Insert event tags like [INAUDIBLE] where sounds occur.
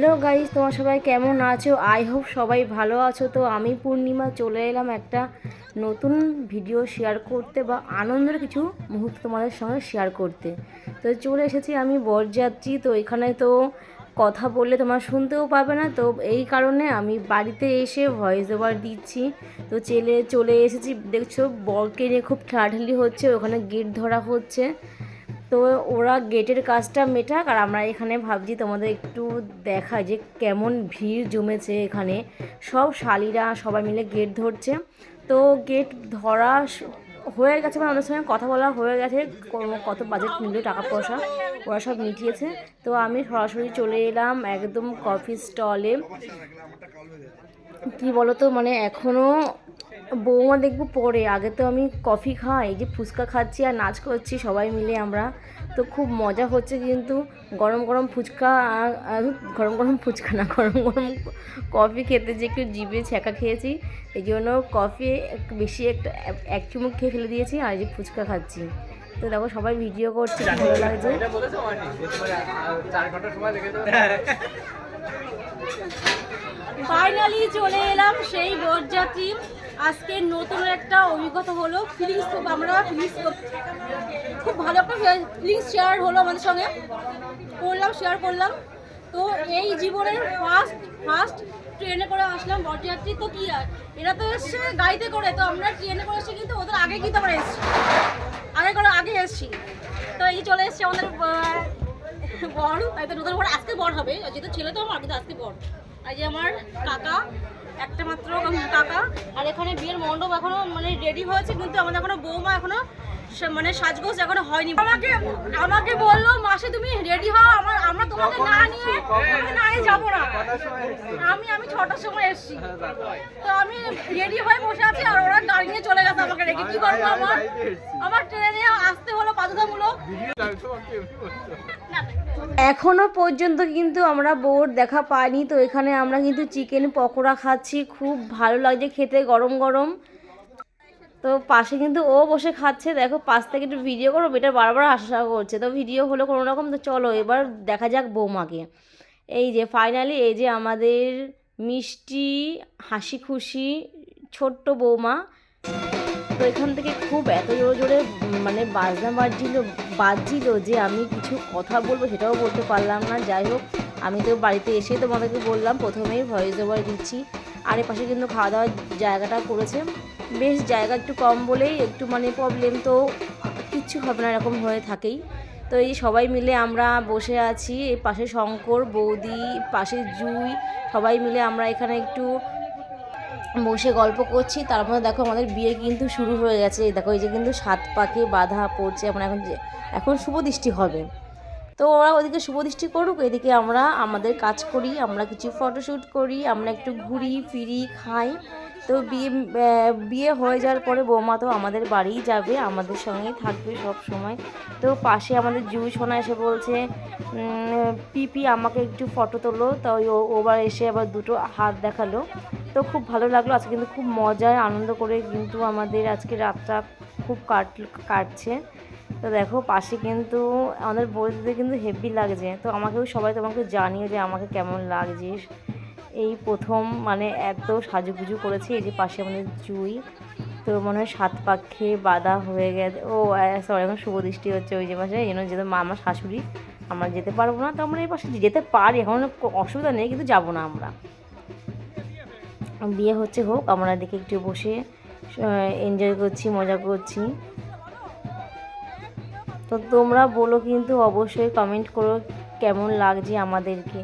Hello guys তোমার সবাই কেমন আছো? আই হোপ সবাই ভালো আছো। তো আমি পূর্ণিমা চলে এলাম একটা নতুন ভিডিও শেয়ার করতে বা আনন্দের কিছু মুহূর্ত তোমাদের সঙ্গে শেয়ার করতে। তো চলে এসেছি আমি বরযাত্রী। তো এখানে তো কথা বললে তোমার শুনতেও পাবে না। তো এই কারণে আমি বাড়িতে এসে ভয়েস ওভার দিচ্ছি। তো চেলে, চলে এসেছি। দেখছ, বরকে নিয়ে খুব ঠেলাঠেলি হচ্ছে। ওখানে গেট ধরা হচ্ছে। তো ওরা গেটের কাজটা মেটাক, আর আমরা এখানে ভাবছি তোমাদের একটু দেখা যে কেমন ভিড় জমেছে এখানে। সব শালিরা সবাই মিলে গেট ধরছে। তো গেট ধরা হয়ে গেছে মানে ওদের সঙ্গে কথা বলা হয়ে গেছে। কত বাজেট নিল টাকা পয়সা, ওরা সব মিটিয়েছে। তো আমি সরাসরি চলে এলাম একদম কফি স্টলে। কি বলতো মানে এখনও বৌমা দেখব পরে। আগে তো আমি কফি খাই যে ফুচকা খাচ্ছি আর নাচ করছি সবাই মিলে আমরা। তো খুব মজা হচ্ছে কিন্তু গরম গরম ফুচকা গরম গরম ফুচকা না গরম গরম কফি খেতে যে একটু জিভে ছ্যাঁকা খেয়েছি। এই জন্য কফি একটু বেশি একটা এক- চুমুক খেয়ে ফেলে দিয়েছি আর এই যে ফুচকা খাচ্ছি। তো দেখো সবাই ভিডিও করছে ভালো লাগছে। [LAUGHS] ফাইনালি চলে এলাম সেই বরযাত্রী আজকে নতুন একটা অভিজ্ঞতা হলো। ফিলিংস খুব আমরা ফিলিংস খুব ভালো একটা ফিলিংস শেয়ার হলো আমাদের সঙ্গে। করলাম শেয়ার করলাম। তো এই জীবনের ফার্স্ট ফার্স্ট ট্রেনে করে আসলাম বরযাত্রী তো কি আর? এরা তো এসছে গাড়িতে করে। তো আমরা ট্রেনে করে এসেছি কিন্তু ওদের আগে কিন্তু আমরা এসেছি। আগে করে আগে এসেছি। তো এই চলে এসছে আমাদের আহ, [LAUGHS] বড় হয়তো নতুন বড় আজকে বড় হবে। যেহেতু ছেলে তো আমার কিন্তু আজকে বড়। আর যে আমার কাকা একটা মাত্র কাকা আর এখানে বিয়ের মণ্ডপ এখনও মানে রেডি হয়েছে কিন্তু আমাদের এখনও বৌমা এখনও মানে সাজগোজ এখনও হয়নি। আমাকে আমাকে বলল মাসে তুমি রেডি হও আমার আমরা তোমাকে না নিয়ে আমি না নিয়ে যাব না। আমি আমি ছটার সময় এসেছি। তো আমি রেডি হয়ে বসে আছি আর ওরা গাড়ি নিয়ে চলে গেছে আমাকে রেখে। কি করব আমার? আমার ট্রেনে এখনও পর্যন্ত কিন্তু আমরা বোর দেখা পাইনি, তো এখানে আমরা কিন্তু চিকেন পকোড়া খাচ্ছি, খুব ভালো লাগছে খেতে, গরম গরম। তো পাশে কিন্তু ও বসে খাচ্ছে, দেখো পাশ থেকে একটু ভিডিও করো এটা বারবার আশা করছে, তো ভিডিও হলো কোনো রকম, তো চলো এবার দেখা যাক বৌমাকে। এই যে ফাইনালি এই যে আমাদের মিষ্টি হাসি খুশি ছোট্ট বৌমা। তো এখান থেকে খুব এত জোরে জোরে মানে বাজনা বাজছিল বাজছিল যে আমি কিছু কথা বলব সেটাও বলতে পারলাম না। যাই হোক, আমি তো বাড়িতে এসে তোমাদেরকে বললাম, প্রথমেই ভয়েস ওভার দিচ্ছি। আর এ পাশে কিন্তু খাওয়া দাওয়ার জায়গাটা করেছে। বেশ জায়গা একটু কম বলেই একটু মানে প্রবলেম তো কিচ্ছু হবে না, এরকম হয়ে থাকেই। তো এই সবাই মিলে আমরা বসে আছি, এই পাশে শঙ্কর, বৌদি, পাশে জুই, সবাই মিলে আমরা এখানে একটু বসে গল্প করছি, তার মধ্যে দেখো আমাদের বিয়ে কিন্তু শুরু হয়ে গেছে। দেখো এই যে কিন্তু সাত পাকে বাধা পড়ছে, এখন যে এখন শুভ দৃষ্টি হবে। তো ওরা ওদিকে শুভ দৃষ্টি করুক, এদিকে আমরা আমাদের কাজ করি, আমরা কিছু ফটোশ্যুট করি, আমরা একটু ঘুরি, ফিরি, খাই। তো বিয়ে বিয়ে হয়ে যাওয়ার পরে বৌমা তো আমাদের বাড়িই যাবে, আমাদের সঙ্গেই থাকবে সব সময়। তো পাশে আমাদের জুই সোনা এসে বলছে পিপি আমাকে একটু ফটো তোলো। তো ওই ও- ওবার এসে আবার দুটো হাত দেখাল। তো খুব ভালো লাগল, আজকে কিন্তু খুব মজায় আনন্দ করে কিন্তু আমাদের আজকে রাতটা খুব কাট কাটছে। তো দেখো, পাশে কিন্তু আমাদের বইতে কিন্তু হেভি লাগছে। তো আমাকেও সবাই তোমাকে জানিও যে আমাকে কেমন লাগছে। এই প্রথম মানে এত সাজুগুজু করেছি, এই যে পাশে আমাদের জুই, তো মনে হয় সাত পাখে বাধা হয়ে গেছে। ও সরি এখন শুভ দৃষ্টি হচ্ছে ওই যে পাশে, এই জন্য মা আমার শাশুড়ি, আমরা যেতে পারব না, তো আমরা এই পাশে যেতে পারি, এখন অসুবিধা নেই, কিন্তু যাব না আমরা। বিয়ে হচ্ছে হোক, আমরা দেখে একটু বসে এনজয় করছি, মজা করছি। তো তোমরা বলো কিন্তু অবশ্যই কমেন্ট করো কেমন লাগছে আমাদেরকে।